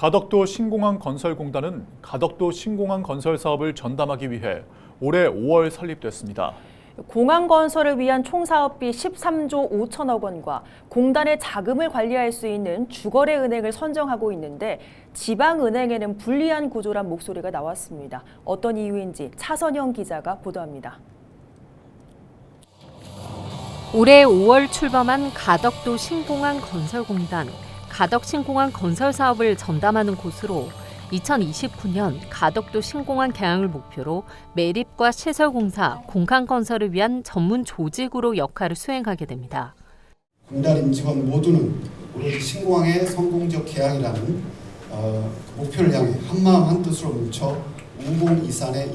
가덕도 신공항 건설공단은 가덕도 신공항 건설 사업을 전담하기 위해 올해 5월 설립됐습니다. 공항 건설을 위한 총 사업비 13조 5천억 원과 공단의 자금을 관리할 수 있는 주거래 은행을 선정하고 있는데 지방 은행에는 불리한 구조란 목소리가 나왔습니다. 어떤 이유인지 차선영 기자가 보도합니다. 올해 5월 출범한 가덕도 신공항 건설공단 가덕 신공항 건설 사업을 전담하는 곳으로 2029년 가덕도 신공항 개항을 목표로 매립과 시설 공사, 공항 건설을 위한 전문 조직으로 역할을 수행하게 됩니다. 공단 임직원 모두는 우리 신공항의 성공적 개항이라는 어, 목표를 향해 한마음 한뜻으로 뭉쳐 우공이산의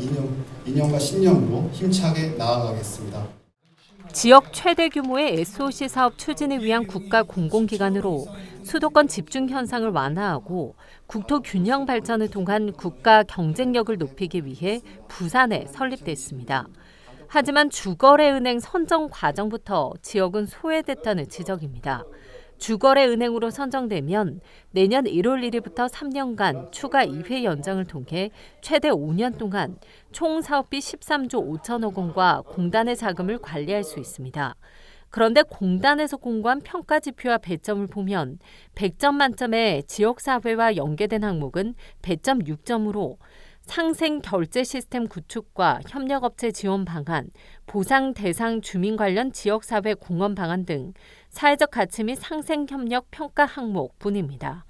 이념과 신념으로 힘차게 나아가겠습니다. 지역 최대 규모의 SOC 사업 추진을 위한 국가 공공기관으로 수도권 집중 현상을 완화하고 국토 균형 발전을 통한 국가 경쟁력을 높이기 위해 부산에 설립됐습니다. 하지만 주거래 은행 선정 과정부터 지역은 소외됐다는 지적입니다. 주거래 은행으로 선정되면 내년 1월 1일부터 3년간 추가 2회 연장을 통해 최대 5년 동안 총 사업비 13조 5천억 원과 공단의 자금을 관리할 수 있습니다. 그런데 공단에서 공고한 평가 지표와 배점을 보면 100점 만점에 지역사회와 연계된 항목은 배점 6점으로 상생 결제 시스템 구축과 협력업체 지원 방안, 보상 대상 주민 관련 지역사회 공헌 방안 등 사회적 가치 및 상생 협력 평가 항목뿐입니다.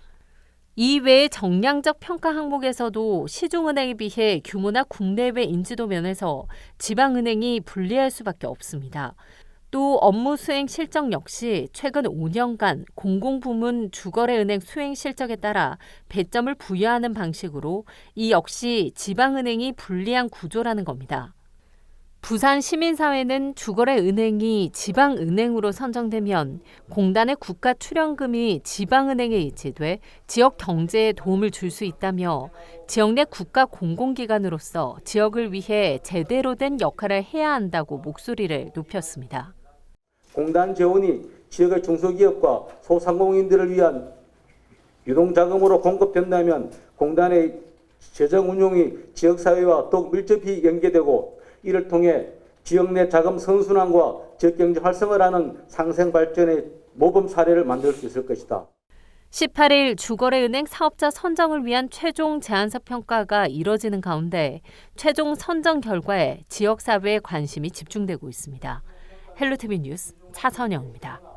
이외의 정량적 평가 항목에서도 시중은행에 비해 규모나 국내외 인지도 면에서 지방은행이 불리할 수밖에 없습니다. 또 업무 수행 실적 역시 최근 5년간 공공부문 주거래 은행 수행 실적에 따라 배점을 부여하는 방식으로 이 역시 지방은행이 불리한 구조라는 겁니다. 부산 시민사회는 주거래 은행이 지방은행으로 선정되면 공단의 국가 출연금이 지방은행에 이체돼 지역 경제에 도움을 줄 수 있다며 지역 내 국가 공공기관으로서 지역을 위해 제대로 된 역할을 해야 한다고 목소리를 높였습니다. 공단 재원이 지역의 중소기업과 소상공인들을 위한 유동자금으로 공급된다면 공단의 재정 운용이 지역사회와 더욱 밀접히 연계되고 이를 통해 지역 내 자금 선순환과 지역경제 활성화를 하는 상생 발전의 모범 사례를 만들 수 있을 것이다. 18일 주거래은행 사업자 선정을 위한 최종 제안서 평가가 이뤄지는 가운데 최종 선정 결과에 지역사회의 관심이 집중되고 있습니다. 헬로티비 뉴스 차선영입니다.